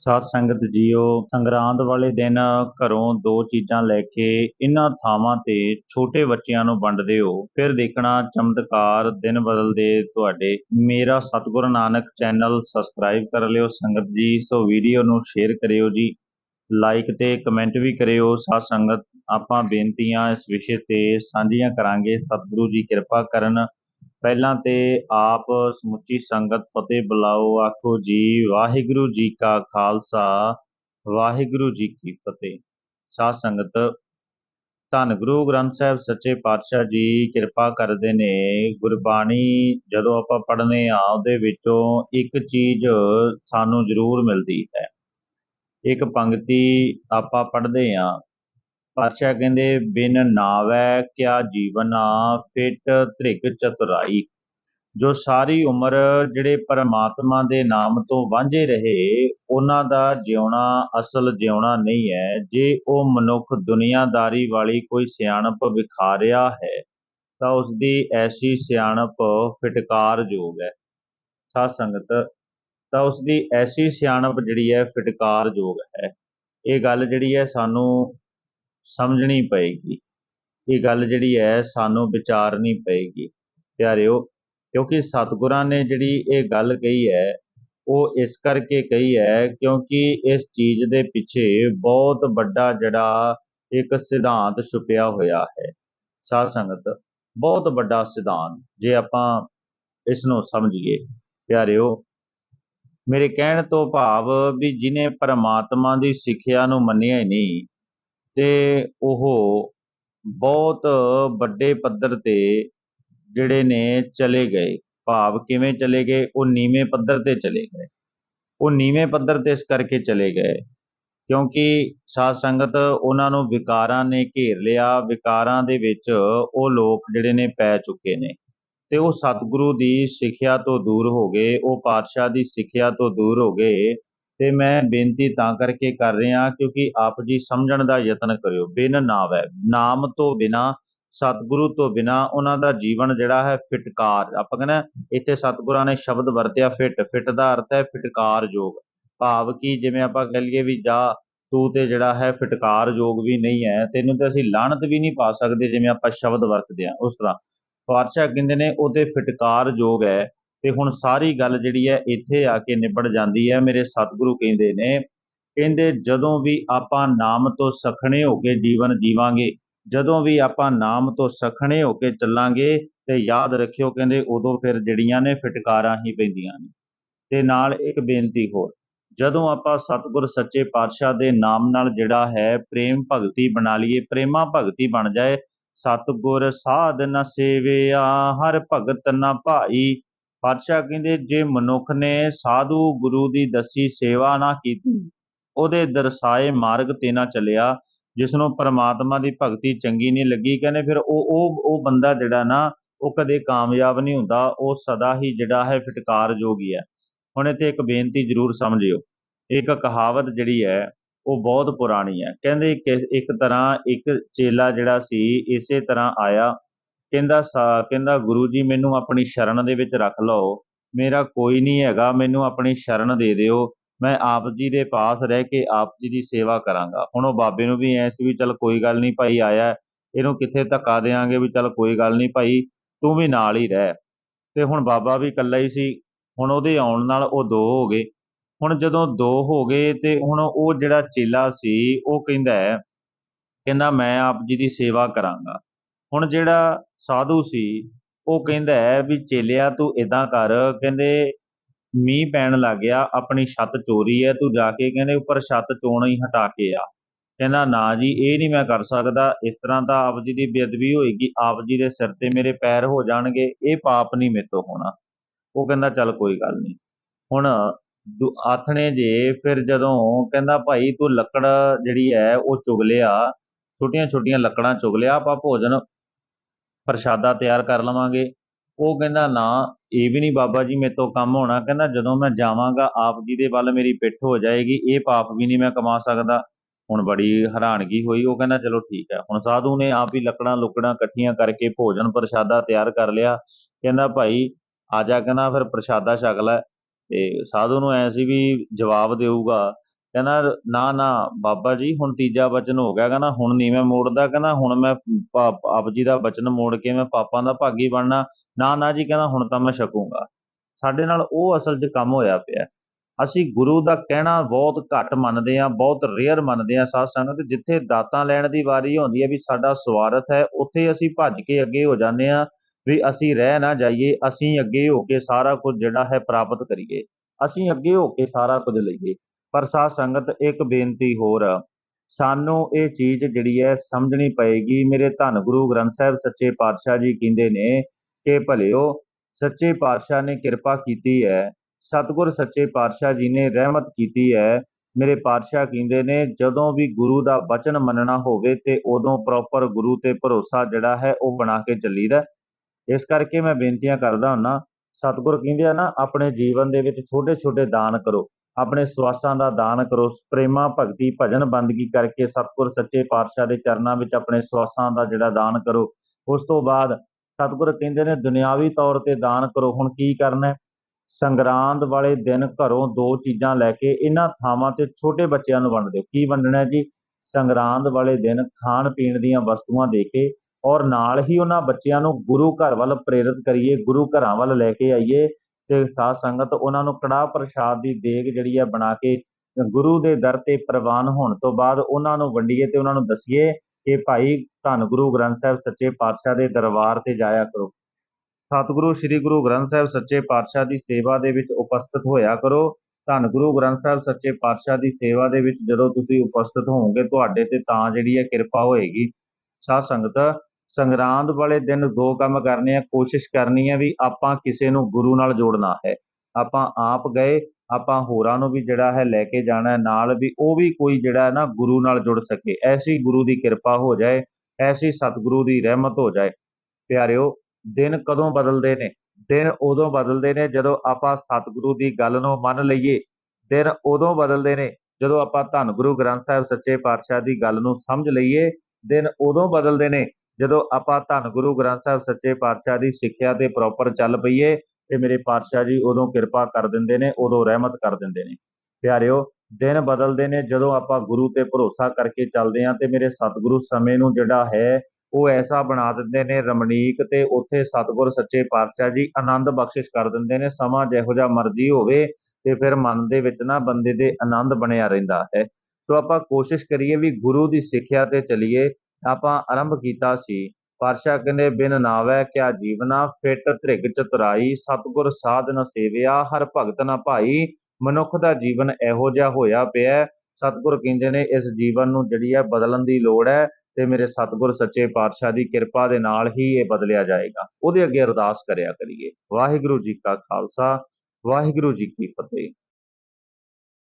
ਸਾਧ ਸੰਗਤ ਜੀਓ, ਸੰਗਰਾਂਦ ਵਾਲੇ ਦਿਨ ਘਰੋਂ ਦੋ ਚੀਜ਼ਾਂ ਲੈ ਕੇ ਇਹਨਾਂ ਥਾਵਾਂ ਤੇ ਛੋਟੇ ਬੱਚਿਆਂ ਨੂੰ ਵੰਡਦੇ ਹੋ। ਫਿਰ ਦੇਖਣਾ ਚਮਤਕਾਰ ਦਿਨ ਬਦਲਦੇ ਤੁਹਾਡੇ। ਮੇਰਾ ਸਤਿਗੁਰੂ ਨਾਨਕ ਚੈਨਲ ਸਬਸਕ੍ਰਾਈਬ ਕਰ ਲਿਓ। ਸੰਗਤ ਜੀ, ਸੋ ਵੀਡੀਓ ਨੂੰ ਸ਼ੇਅਰ ਕਰਿਓ ਜੀ। ਲਾਈਕ ਤੇ ਕਮੈਂਟ ਵੀ ਕਰਿਓ। ਸਾਧ ਸੰਗਤ, ਆਪਾਂ ਬੇਨਤੀਆਂ ਇਸ ਵਿਸ਼ੇ ਤੇ ਸਾਂਝੀਆਂ ਕਰਾਂਗੇ। ਸਤਿਗੁਰੂ ਜੀ ਕਿਰਪਾ ਕਰਨ। ਪਹਿਲਾਂ ਤੇ ਆਪ ਸਮੁੱਚੀ ਸੰਗਤ ਫਤਿਹ ਬੁਲਾਓ, ਆਖੋ ਜੀ, ਵਾਹਿਗੁਰੂ ਜੀ ਕਾ ਖਾਲਸਾ, ਵਾਹਿਗੁਰੂ ਜੀ ਕੀ ਫਤਿਹ। ਸਾਧ ਸੰਗਤ, ਧੰਨ ਗੁਰੂ ਗ੍ਰੰਥ ਸਾਹਿਬ ਸੱਚੇ ਪਾਤਸ਼ਾਹ ਜੀ, ਕਿਰਪਾ ਕਰਦੇ ਨੇ, ਗੁਰਬਾਣੀ ਜਦੋਂ ਆਪਾਂ ਪੜ੍ਹਨੇ ਆ, ਉਹਦੇ ਵਿੱਚੋਂ ਇੱਕ ਚੀਜ਼ ਸਾਨੂੰ ਜ਼ਰੂਰ ਮਿਲਦੀ ਹੈ। ਇੱਕ ਪੰਕਤੀ ਆਪਾਂ ਪੜ੍ਹਦੇ ਆ ਪਾਤਸ਼ਾਹ ਕਹਿੰਦੇ, ਬਿਨ ਨਾਵੈ ਕਿਆ ਜੀਵਨਾ ਫਿਟ ਧ੍ਰਿਗ ਚਤੁਰਾਈ। ਜੋ ਸਾਰੀ ਉਮਰ ਜਿਹੜੇ ਪਰਮਾਤਮਾ ਦੇ ਨਾਮ ਤੋਂ ਵਾਂਝੇ ਰਹੇ, ਉਹਨਾਂ ਦਾ ਜਿਉਣਾ ਅਸਲ ਜਿਉਣਾ ਨਹੀਂ ਹੈ। ਜੇ ਉਹ ਮਨੁੱਖ ਦੁਨੀਆਦਾਰੀ ਵਾਲੀ ਕੋਈ ਸਿਆਣਪ ਵਿਖਾਰਿਆ ਹੈ, ਤਾਂ ਉਸ ਦੀ ਐਸੀ ਸਿਆਣਪ ਫਿਟਕਾਰਯੋਗ ਹੈ। ਸਾਧ ਸੰਗਤ, ਤਾਂ ਉਸ ਦੀ ਐਸੀ ਸਿਆਣਪ ਜਿਹੜੀ ਹੈ, ਫਿਟਕਾਰਯੋਗ ਹੈ। ਇਹ ਗੱਲ ਜਿਹੜੀ ਹੈ, ਸਾਨੂੰ ਸਮਝਣੀ ਪਏਗੀ। ਇਹ ਗੱਲ ਜਿਹੜੀ ਹੈ ਸਾਨੂੰ ਵਿਚਾਰਨੀ ਪਏਗੀ। ਪਿਆਰਿਓ, ਕਿਉਂਕਿ ਸਤਿਗੁਰਾਂ ਨੇ ਜਿਹੜੀ ਇਹ ਗੱਲ ਕਹੀ ਹੈ, ਉਹ ਇਸ ਕਰਕੇ ਕਹੀ ਹੈ ਕਿਉਂਕਿ ਇਸ ਚੀਜ਼ ਦੇ ਪਿੱਛੇ ਬਹੁਤ ਵੱਡਾ ਜਿਹੜਾ ਇੱਕ ਸਿਧਾਂਤ ਛੁਪਿਆ ਹੋਇਆ ਹੈ। ਸਾਧ ਸੰਗਤ, ਬਹੁਤ ਵੱਡਾ ਸਿਧਾਂਤ, ਜੇ ਆਪਾਂ ਇਸ ਨੂੰ ਸਮਝੀਏ। ਪਿਆਰਿਓ, ਮੇਰੇ ਕਹਿਣ ਤੋਂ ਭਾਵ ਵੀ ਜਿਨੇ ਪਰਮਾਤਮਾ ਦੀ ਸਿੱਖਿਆ ਨੂੰ ਮੰਨਿਆ ਹੀ ਨਹੀਂ ਤੇ ਉਹ ਬਹੁਤ ਵੱਡੇ ਪੱਧਰ ਤੇ ਜਿਹੜੇ ਨੇ ਚਲੇ ਗਏ। ਭਾਵ ਕਿਵੇਂ ਚਲੇ ਗਏ? ਉਹ ਨੀਵੇਂ ਪੱਧਰ ਤੇ ਚਲੇ ਗਏ। ਉਹ ਨੀਵੇਂ ਪੱਧਰ ਤੇ ਇਸ ਕਰਕੇ ਚਲੇ ਗਏ ਕਿਉਂਕਿ ਸਾਧ ਸੰਗਤ ਉਹਨਾਂ ਨੂੰ ਵਿਕਾਰਾਂ ਨੇ ਘੇਰ ਲਿਆ। ਵਿਕਾਰਾਂ ਦੇ ਵਿੱਚ ਉਹ ਲੋਕ ਜਿਹੜੇ ਨੇ ਪੈ ਚੁੱਕੇ ਨੇ ਤੇ ਉਹ ਸਤਿਗੁਰੂ ਦੀ ਸਿੱਖਿਆ ਤੋਂ ਦੂਰ ਹੋ ਗਏ। ਉਹ ਪਾਤਸ਼ਾਹ ਦੀ ਸਿੱਖਿਆ ਤੋਂ ਦੂਰ ਹੋ ਗਏ। ਤੇ ਮੈਂ ਬੇਨਤੀ ਤਾਂ ਕਰਕੇ ਕਰ ਰਿਹਾ ਕਿਉਂਕਿ ਆਪ ਜੀ ਸਮਝਣ ਦਾ ਯਤਨ ਕਰਿਓ। ਬਿਨ ਨਾਵੈ, ਨਾਮ ਤੋਂ ਬਿਨਾ, ਸਤਿਗੁਰੂ ਤੋਂ ਬਿਨਾ ਉਹਨਾਂ ਦਾ ਜੀਵਨ ਜਿਹੜਾ ਹੈ ਫਿਟਕਾਰ। ਆਪਾਂ ਕਹਿੰਦੇ ਇੱਥੇ ਸਤਿਗੁਰਾਂ ਨੇ ਸ਼ਬਦ ਵਰਤਿਆ, ਫਿਟ ਫਿਟ ਦਾ ਅਰਥ ਹੈ ਫਿਟਕਾਰ ਯੋਗ। ਭਾਵ ਕਿ ਜਿਵੇਂ ਆਪਾਂ ਕਹ ਲਈਏ ਵੀ ਜਾ ਤੂੰ ਤੇ ਜਿਹੜਾ ਹੈ ਫਿਟਕਾਰ ਯੋਗ ਵੀ ਨਹੀਂ ਹੈ, ਤੈਨੂੰ ਤੇ ਅਸੀਂ ਲਾਹਣਤ ਵੀ ਨਹੀਂ ਪਾ ਸਕਦੇ ਜਿਵੇਂ ਆਪਾਂ ਸ਼ਬਦ ਵਰਤਦੇ ਆ ਉਸ ਤਰ੍ਹਾਂ। ਪਾਤਸ਼ਾਹ ਕਹਿੰਦੇ ਨੇ, ਉਹ ਤੇ ਫਿਟਕਾਰ ਯੋਗ ਹੈ। ਤੇ ਹੁਣ ਸਾਰੀ ਗੱਲ ਜਿਹੜੀ ਹੈ ਇੱਥੇ ਆ ਕੇ ਨਿਬੜ ਜਾਂਦੀ ਹੈ। ਮੇਰੇ ਸਤਿਗੁਰੂ ਕਹਿੰਦੇ ਨੇ, ਕਹਿੰਦੇ ਜਦੋਂ ਵੀ ਆਪਾਂ ਨਾਮ ਤੋਂ ਸਖਣੇ ਹੋ ਕੇ ਜੀਵਨ ਜੀਵਾਂਗੇ, ਜਦੋਂ ਵੀ ਆਪਾਂ ਨਾਮ ਤੋਂ ਸਖਣੇ ਹੋ ਕੇ ਚੱਲਾਂਗੇ ਤੇ ਯਾਦ ਰੱਖਿਓ ਕਹਿੰਦੇ ਉਦੋਂ ਫਿਰ ਜਿਹੜੀਆਂ ਨੇ ਫਿਟਕਾਰਾਂ ਹੀ ਪੈਂਦੀਆਂ ਨੇ। ਤੇ ਨਾਲ ਇੱਕ ਬੇਨਤੀ ਹੋਰ, ਜਦੋਂ ਆਪਾਂ ਸਤਿਗੁਰ ਸੱਚੇ ਪਾਤਸ਼ਾਹ ਦੇ ਨਾਮ ਨਾਲ ਜਿਹੜਾ ਹੈ ਪ੍ਰੇਮ ਭਗਤੀ ਬਣਾ ਲਈਏ, ਪ੍ਰੇਮਾ ਭਗਤੀ ਬਣ ਜਾਏ, ਸਤਿਗੁਰ ਸਾਧ ਨ ਸੇਵਿਆ, ਹਰ ਭਗਤ ਨ ਭਾਈ ਪਾਤਸ਼ਾਹ ਕਹਿੰਦੇ ਜੇ ਮਨੁੱਖ ਨੇ ਸਾਧੂ ਗੁਰੂ ਦੀ ਦੱਸੀ ਸੇਵਾ ਨਾ ਕੀਤੀ ਉਹਦੇ ਦਰਸਾਏ ਮਾਰਗ ਤੇ ਨਾ ਚੱਲਿਆ ਜਿਸ ਨੂੰ ਪਰਮਾਤਮਾ ਦੀ ਭਗਤੀ ਚੰਗੀ ਨਹੀਂ ਲੱਗੀ ਕਹਿੰਦੇ ਫਿਰ ਉਹ ਉਹ ਉਹ ਬੰਦਾ ਜਿਹੜਾ ਨਾ ਉਹ ਕਦੇ ਕਾਮਯਾਬ ਨਹੀਂ ਹੁੰਦਾ ਉਹ ਸਦਾ ਹੀ ਜਿਹੜਾ ਹੈ ਫਟਕਾਰ ਜੋਗੀ ਹੈ। ਹੁਣ ਇੱਥੇ ਇੱਕ ਬੇਨਤੀ ਜ਼ਰੂਰ ਸਮਝਿਓ ਇੱਕ ਕਹਾਵਤ ਜਿਹੜੀ ਹੈ ਉਹ ਬਹੁਤ ਪੁਰਾਣੀ ਹੈ। ਕਹਿੰਦੇ ਇੱਕ ਤਰ੍ਹਾਂ ਇੱਕ ਚੇਲਾ ਜਿਹੜਾ ਸੀ ਇਸੇ ਤਰ੍ਹਾਂ ਆਇਆ ਕਹਿੰਦਾ ਕਹਿੰਦਾ, ਗੁਰੂ ਜੀ, ਮੈਨੂੰ ਆਪਣੀ ਸ਼ਰਨ ਦੇ ਵਿੱਚ ਰੱਖ ਲਓ। ਮੇਰਾ ਕੋਈ ਨਹੀਂ ਹੈਗਾ, ਮੈਨੂੰ ਆਪਣੀ ਸ਼ਰਨ ਦੇ ਦਿਓ। ਮੈਂ ਆਪ ਜੀ ਦੇ ਪਾਸ ਰਹਿ ਕੇ ਆਪ ਜੀ ਦੀ ਸੇਵਾ ਕਰਾਂਗਾ। ਹੁਣ ਉਹ ਬਾਬੇ ਨੂੰ ਵੀ ਐ ਸੀ ਵੀ, ਚੱਲ ਕੋਈ ਗੱਲ ਨਹੀਂ ਭਾਈ, ਆਇਆ ਇਹਨੂੰ ਕਿੱਥੇ ਧੱਕਾ ਦੇਾਂਗੇ ਵੀ, ਚੱਲ ਕੋਈ ਗੱਲ ਨਹੀਂ ਭਾਈ, ਤੂੰ ਵੀ ਨਾਲ ਹੀ ਰਹਿ। ਤੇ ਹੁਣ ਬਾਬਾ ਵੀ ਇਕੱਲਾ ਹੀ ਸੀ। ਹੁਣ ਉਹਦੇ ਆਉਣ ਨਾਲ ਉਹ ਦੋ ਹੋ ਗਏ। ਹੁਣ ਜਦੋਂ ਦੋ ਹੋ ਗਏ ਤੇ ਹੁਣ ਉਹ ਜਿਹੜਾ ਚੇਲਾ ਸੀ, ਉਹ ਕਹਿੰਦਾ ਕਹਿੰਦਾ, ਮੈਂ ਆਪ ਜੀ ਦੀ ਸੇਵਾ ਕਰਾਂਗਾ। ਹੁਣ ਜਿਹੜਾ ਸਾਧੂ ਸੀ ਉਹ ਕਹਿੰਦਾ ਹੈ ਵੀ ਚੇਲਿਆ ਤੂੰ ਇਦਾਂ ਕਰ ਕਹਿੰਦੇ ਮੀਂਹ ਪੈਣ ਲੱਗ ਗਿਆ ਆਪਣੀ ਛੱਤ ਚੋਰੀ ਹੈ ਤੂੰ ਜਾ ਕੇ ਕਹਿੰਦੇ ਉੱਪਰ ਛੱਤ ਚੋਣ ਹੀ ਹਟਾ ਕੇ ਆ। ਕਹਿੰਦਾ ਨਾ ਜੀ ਇਹ ਨਹੀਂ ਮੈਂ ਕਰ ਸਕਦਾ ਇਸ ਤਰ੍ਹਾਂ ਤਾਂ ਆਪ ਜੀ ਦੀ ਬੇਅਦਬੀ ਹੋਏਗੀ ਆਪ ਜੀ ਦੇ ਸਿਰ ਤੇ ਮੇਰੇ ਪੈਰ ਹੋ ਜਾਣਗੇ ਇਹ ਪਾਪ ਨਹੀਂ ਮੇਤੋਂ ਹੋਣਾ। ਉਹ ਕਹਿੰਦਾ ਚੱਲ ਕੋਈ ਗੱਲ ਨਹੀਂ। ਹੁਣ ਆਥਣੇ ਜੇ ਫਿਰ ਜਦੋਂ ਕਹਿੰਦਾ ਭਾਈ ਤੂੰ ਲੱਕੜ ਜਿਹੜੀ ਹੈ ਉਹ ਚੁਗ ਲਿਆ ਛੋਟੀਆਂ ਛੋਟੀਆਂ ਲੱਕੜਾਂ ਚੁਗ ਲਿਆ ਆਪਾਂ ਭੋਜਨ ਪ੍ਰਸ਼ਾਦਾ ਤਿਆਰ ਕਰ ਲਵਾਂਗੇ। ਉਹ ਕਹਿੰਦਾ, ਨਾ, ਇਹ ਵੀ ਨਹੀਂ ਬਾਬਾ ਜੀ ਮੇਰੇ ਤੋਂ ਕੰਮ ਹੋਣਾ। ਕਹਿੰਦਾ, ਜਦੋਂ ਮੈਂ ਜਾਵਾਂਗਾ, ਆਪ ਜੀ ਦੇ ਵੱਲ ਮੇਰੀ ਪਿੱਠ ਹੋ ਜਾਏਗੀ। ਇਹ ਪਾਪ ਵੀ ਨਹੀਂ ਮੈਂ ਕਮਾ ਸਕਦਾ। ਹੁਣ ਬੜੀ ਹੈਰਾਨਗੀ ਹੋਈ। ਉਹ ਕਹਿੰਦਾ, ਚਲੋ ਠੀਕ ਹੈ। ਹੁਣ ਸਾਧੂ ਨੇ ਆਪ ਹੀ ਲੱਕੜਾਂ ਲੁਕੜਾਂ ਇਕੱਠੀਆਂ ਕਰਕੇ ਭੋਜਨ ਪ੍ਰਸ਼ਾਦਾ ਤਿਆਰ ਕਰ ਲਿਆ। ਕਹਿੰਦਾ, ਭਾਈ, ਆ ਜਾ ਕਹਿੰਦਾ ਫਿਰ ਪ੍ਰਸ਼ਾਦਾ ਛਕ ਲੈ। ਤੇ ਸਾਧੂ ਨੂੰ ਐ ਸੀ ਵੀ ਜਵਾਬ ਦੇਊਗਾ ਕਹਿੰਦਾ, ਨਾ ਨਾ, ਬਾਬਾ ਜੀ, ਹੁਣ ਤੀਜਾ ਵਚਨ ਹੋ ਗਿਆ। ਕਹਿੰਦਾ, ਹੁਣ ਨਹੀਂ ਮੈਂ ਮੋੜਦਾ। ਕਹਿੰਦਾ, ਹੁਣ ਮੈਂ ਆਪ ਜੀ ਦਾ ਵਚਨ ਮੋੜ ਕੇ ਮੈਂ ਪਾਪਾਂ ਦਾ ਭਾਗੀ ਬਣਨਾ। ਨਾ ਨਾ ਜੀ, ਕਹਿੰਦਾ, ਹੁਣ ਤਾਂ ਮੈਂ ਛਕੂੰਗਾ। ਸਾਡੇ ਨਾਲ ਉਹ ਅਸਲ 'ਚ ਕੰਮ ਹੋਇਆ ਪਿਆ। ਅਸੀਂ ਗੁਰੂ ਦਾ ਕਹਿਣਾ ਬਹੁਤ ਘੱਟ ਮੰਨਦੇ ਆ ਬਹੁਤ ਰੇਅਰ ਮੰਨਦੇ ਆ ਸਾਧ ਸੰਗਤ, ਜਿੱਥੇ ਦਾਤਾਂ ਲੈਣ ਦੀ ਵਾਰੀ ਹੁੰਦੀ ਹੈ ਵੀ ਸਾਡਾ ਸਵਾਰਥ ਹੈ, ਉੱਥੇ ਅਸੀਂ ਭੱਜ ਕੇ ਅੱਗੇ ਹੋ ਜਾਂਦੇ ਆ ਵੀ ਅਸੀਂ ਰਹਿ ਨਾ ਜਾਈਏ, ਅਸੀਂ ਅੱਗੇ ਹੋ ਕੇ ਸਾਰਾ ਕੁਝ ਜਿਹੜਾ ਹੈ ਪ੍ਰਾਪਤ ਕਰੀਏ। ਅਸੀਂ ਅੱਗੇ ਹੋ ਕੇ ਸਾਰਾ ਕੁਝ ਲਈਏ। ਪਰ ਸਾਧ ਸੰਗਤ, ਇੱਕ ਬੇਨਤੀ ਹੋਰ ਆ। ਸਾਨੂੰ ਇਹ ਚੀਜ਼ ਜਿਹੜੀ ਹੈ ਸਮਝਣੀ ਪਏਗੀ। ਮੇਰੇ ਧੰਨ ਗੁਰੂ ਗ੍ਰੰਥ ਸਾਹਿਬ ਸੱਚੇ ਪਾਤਸ਼ਾਹ ਜੀ ਕਹਿੰਦੇ ਨੇ ਕਿ ਭਲਿਓ, ਸੱਚੇ ਪਾਤਸ਼ਾਹ ਨੇ ਕਿਰਪਾ ਕੀਤੀ ਹੈ ਸਤਿਗੁਰ ਸੱਚੇ ਪਾਤਸ਼ਾਹ ਜੀ ਨੇ ਰਹਿਮਤ ਕੀਤੀ ਹੈ ਮੇਰੇ ਪਾਤਸ਼ਾਹ ਕਹਿੰਦੇ ਨੇ, ਜਦੋਂ ਵੀ ਗੁਰੂ ਦਾ ਬਚਨ ਮੰਨਣਾ ਹੋਵੇ ਤੇ ਉਦੋਂ ਪ੍ਰੋਪਰ ਗੁਰੂ ਤੇ ਭਰੋਸਾ ਜਿਹੜਾ ਹੈ ਉਹ ਬਣਾ ਕੇ ਚੱਲੀਦਾ। ਇਸ ਕਰਕੇ ਮੈਂ ਬੇਨਤੀਆਂ ਕਰਦਾ ਹੁੰਨਾ, ਸਤਿਗੁਰ ਕਹਿੰਦੇ ਆ ਨਾ, ਆਪਣੇ ਜੀਵਨ ਦੇ ਵਿੱਚ ਛੋਟੇ ਛੋਟੇ ਦਾਨ ਕਰੋ। ਆਪਣੇ ਸਵਾਸਾਂ ਦਾ ਦਾਨ ਕਰੋ, ਪ੍ਰੇਮਾ, ਭਗਤੀ, ਭਜਨ, ਬੰਦਗੀ ਕਰਕੇ ਸਤਿਗੁਰ ਸੱਚੇ ਪਾਤਸ਼ਾਹ ਦੇ ਚਰਨਾਂ ਵਿੱਚ ਆਪਣੇ ਸਵਾਸਾਂ ਦਾ ਜਿਹੜਾ ਦਾਨ ਕਰੋ। ਉਸ ਤੋਂ ਬਾਅਦ ਸਤਿਗੁਰ ਕਹਿੰਦੇ ਨੇ, ਦੁਨਿਆਵੀ ਤੌਰ ਤੇ ਦਾਨ ਕਰੋ। ਹੁਣ ਕੀ ਕਰਨਾ ਸੰਗਰਾਂਦ ਵਾਲੇ ਦਿਨ ਘਰੋਂ ਦੋ ਚੀਜ਼ਾਂ ਲੈ ਕੇ ਇਹਨਾਂ ਥਾਵਾਂ ਤੇ ਛੋਟੇ ਬੱਚਿਆਂ ਨੂੰ ਵੰਡ ਦਿਓ ਕੀ ਵੰਡਣਾ ਜੀ? ਸੰਗਰਾਂਦ ਵਾਲੇ ਦਿਨ ਖਾਣ ਪੀਣ ਦੀਆਂ ਵਸਤੂਆਂ ਦੇ ਕੇ ਔਰ ਨਾਲ ਹੀ ਉਹਨਾਂ ਬੱਚਿਆਂ ਨੂੰ ਗੁਰੂ ਘਰ ਵੱਲ ਪ੍ਰੇਰਿਤ ਕਰੀਏ, ਗੁਰੂ ਘਰਾਂ ਵੱਲ ਲੈ ਕੇ ਆਈਏ। ਤੇ ਸਾਧ ਸੰਗਤ ਉਹਨਾਂ ਨੂੰ ਕੜਾਹ ਪ੍ਰਸ਼ਾਦ ਦੀ ਦੇਗ ਜਿਹੜੀ ਹੈ ਬਣਾ ਕੇ ਗੁਰੂ ਦੇ ਦਰ ਤੇ ਪ੍ਰਵਾਨ ਹੋਣ ਤੋਂ ਬਾਅਦ ਉਹਨਾਂ ਨੂੰ ਵੰਡੀਏ ਤੇ ਉਹਨਾਂ ਨੂੰ ਦਸੀਏ ਕਿ ਭਾਈ ਧੰਨ ਗੁਰੂ ਗ੍ਰੰਥ ਸਾਹਿਬ ਸੱਚੇ ਪਾਤਸ਼ਾਹ ਦੇ ਦਰਬਾਰ ਤੇ ਜਾਇਆ ਕਰੋ। ਸਤਿਗੁਰੂ ਸ੍ਰੀ ਗੁਰੂ ਗ੍ਰੰਥ ਸਾਹਿਬ ਸੱਚੇ ਪਾਤਸ਼ਾਹ ਦੀ ਸੇਵਾ ਦੇ ਵਿੱਚ ਉਪਸਥਿਤ ਹੋਇਆ ਕਰੋ। ਧੰਨ ਗੁਰੂ ਗ੍ਰੰਥ ਸਾਹਿਬ ਸੱਚੇ ਪਾਤਸ਼ਾਹ ਦੀ ਸੇਵਾ ਦੇ ਵਿੱਚ ਜਦੋਂ ਤੁਸੀਂ ਉਪਸਥਿਤ ਹੋਵੋਗੇ ਤੁਹਾਡੇ ਤੇ ਤਾਂ ਜਿਹੜੀ ਹੈ ਕਿਰਪਾ ਹੋਏਗੀ। ਸਾਧ ਸੰਗਤ ਸੰਗਰਾਂਦ ਵਾਲੇ ਦਿਨ ਦੋ ਕੰਮ ਕਰਨੇ ਆ, ਕੋਸ਼ਿਸ਼ ਕਰਨੀ ਹੈ ਵੀ ਆਪਾਂ ਕਿਸੇ ਨੂੰ ਗੁਰੂ ਨਾਲ ਜੋੜਨਾ ਹੈ। ਆਪਾਂ ਆਪ ਗਏ, ਆਪਾਂ ਹੋਰਾਂ ਨੂੰ ਵੀ ਜਿਹੜਾ ਹੈ ਲੈ ਕੇ ਜਾਣਾ ਨਾਲ ਵੀ ਉਹ ਵੀ ਕੋਈ ਜਿਹੜਾ ਨਾ ਗੁਰੂ ਨਾਲ ਜੁੜ ਸਕੇ। ਐਸੀ ਗੁਰੂ ਦੀ ਕਿਰਪਾ ਹੋ ਜਾਏ, ਐਸੀ ਸਤਿਗੁਰੂ ਦੀ ਰਹਿਮਤ ਹੋ ਜਾਏ। ਪਿਆਰਿਓ, ਦਿਨ ਕਦੋਂ ਬਦਲਦੇ ਨੇ? ਦਿਨ ਉਦੋਂ ਬਦਲਦੇ ਨੇ ਜਦੋਂ ਆਪਾਂ ਸਤਿਗੁਰੂ ਦੀ ਗੱਲ ਨੂੰ ਮੰਨ ਲਈਏ। ਦਿਨ ਉਦੋਂ ਬਦਲਦੇ ਨੇ ਜਦੋਂ ਆਪਾਂ ਧੰਨ ਗੁਰੂ ਗ੍ਰੰਥ ਸਾਹਿਬ, ਸੱਚੇ ਪਾਤਸ਼ਾਹ ਦੀ ਗੱਲ ਨੂੰ ਸਮਝ ਲਈਏ। ਦਿਨ ਉਦੋਂ ਬਦਲਦੇ ਨੇ ਜਦੋਂ ਆਪਾਂ ਧੰਨ ਗੁਰੂ ਗ੍ਰੰਥ ਸਾਹਿਬ ਸੱਚੇ ਪਾਤਸ਼ਾਹ ਦੀ ਸਿੱਖਿਆ ਤੇ ਪ੍ਰੋਪਰ ਚੱਲ ਪਈਏ, ਤੇ ਮੇਰੇ ਪਾਤਸ਼ਾਹ ਜੀ ਉਦੋਂ ਕਿਰਪਾ ਕਰ ਦਿੰਦੇ ਨੇ, ਉਦੋਂ ਰਹਿਮਤ ਕਰ ਦਿੰਦੇ ਨੇ। ਪਿਆਰਿਓ, ਦਿਨ ਬਦਲਦੇ ਨੇ, ਜਦੋਂ ਆਪਾਂ ਗੁਰੂ ਤੇ ਭਰੋਸਾ ਕਰਕੇ ਚੱਲਦੇ ਹਾਂ ਤੇ ਮੇਰੇ ਸਤਿਗੁਰੂ ਸਮੇਂ ਨੂੰ ਜਿਹੜਾ ਹੈ, ਉਹ ਐਸਾ ਬਣਾ ਦਿੰਦੇ ਨੇ, ਰਮਣੀਕ ਤੇ ਉੱਥੇ ਸਤਿਗੁਰ ਸੱਚੇ ਪਾਤਸ਼ਾਹ ਜੀ ਆਨੰਦ ਬਖਸ਼ਿਸ਼ ਕਰ ਦਿੰਦੇ ਨੇ, ਸਮਾਂ ਜਿਹੋ ਜਿਹਾ ਮਰਜ਼ੀ ਹੋਵੇ ਤੇ ਫਿਰ ਮਨ ਦੇ ਵਿੱਚ ਨਾ ਬੰਦੇ ਦੇ ਆਨੰਦ ਬਣਿਆ ਰਹਿੰਦਾ ਹੈ। ਸੋ ਆਪਾਂ ਕੋਸ਼ਿਸ਼ ਕਰੀਏ ਵੀ ਗੁਰੂ ਦੀ ਸਿੱਖਿਆ ਤੇ ਚੱਲੀਏ ਆਪਾਂ ਆਰੰਭ ਕੀਤਾ ਸੀ, ਪਾਤਸ਼ਾਹ ਕਹਿੰਦੇ, ਬਿਨ ਨਾਵੈ ਕਿਆ ਜੀਵਨਾ, ਫਿਟ ਧ੍ਰਿਗ ਚਤੁਰਾਈ, ਸਤਿਗੁਰ ਸਾਧਨ ਸੇਵਿਆ, ਹਰ ਭਗਤ ਨਾ ਭਾਈ, ਮਨੁੱਖ ਦਾ ਜੀਵਨ ਇਹੋ ਜਿਹਾ ਹੋਇਆ ਪਿਆ ਹੈ। ਸਤਿਗੁਰ ਕਹਿੰਦੇ ਨੇ, ਇਸ ਜੀਵਨ ਨੂੰ ਜਿਹੜੀ ਹੈ ਬਦਲਣ ਦੀ ਲੋੜ ਹੈ ਤੇ ਮੇਰੇ ਸਤਿਗੁਰ ਸੱਚੇ ਪਾਤਸ਼ਾਹ ਦੀ ਕਿਰਪਾ ਦੇ ਨਾਲ ਹੀ ਇਹ ਬਦਲਿਆ ਜਾਏਗਾ। ਉਹਦੇ ਅੱਗੇ ਅਰਦਾਸ ਕਰਿਆ ਕਰੀਏ। ਵਾਹਿਗੁਰੂ ਜੀ ਕਾ ਖਾਲਸਾ, ਵਾਹਿਗੁਰੂ ਜੀ ਕੀ ਫਤਿਹ।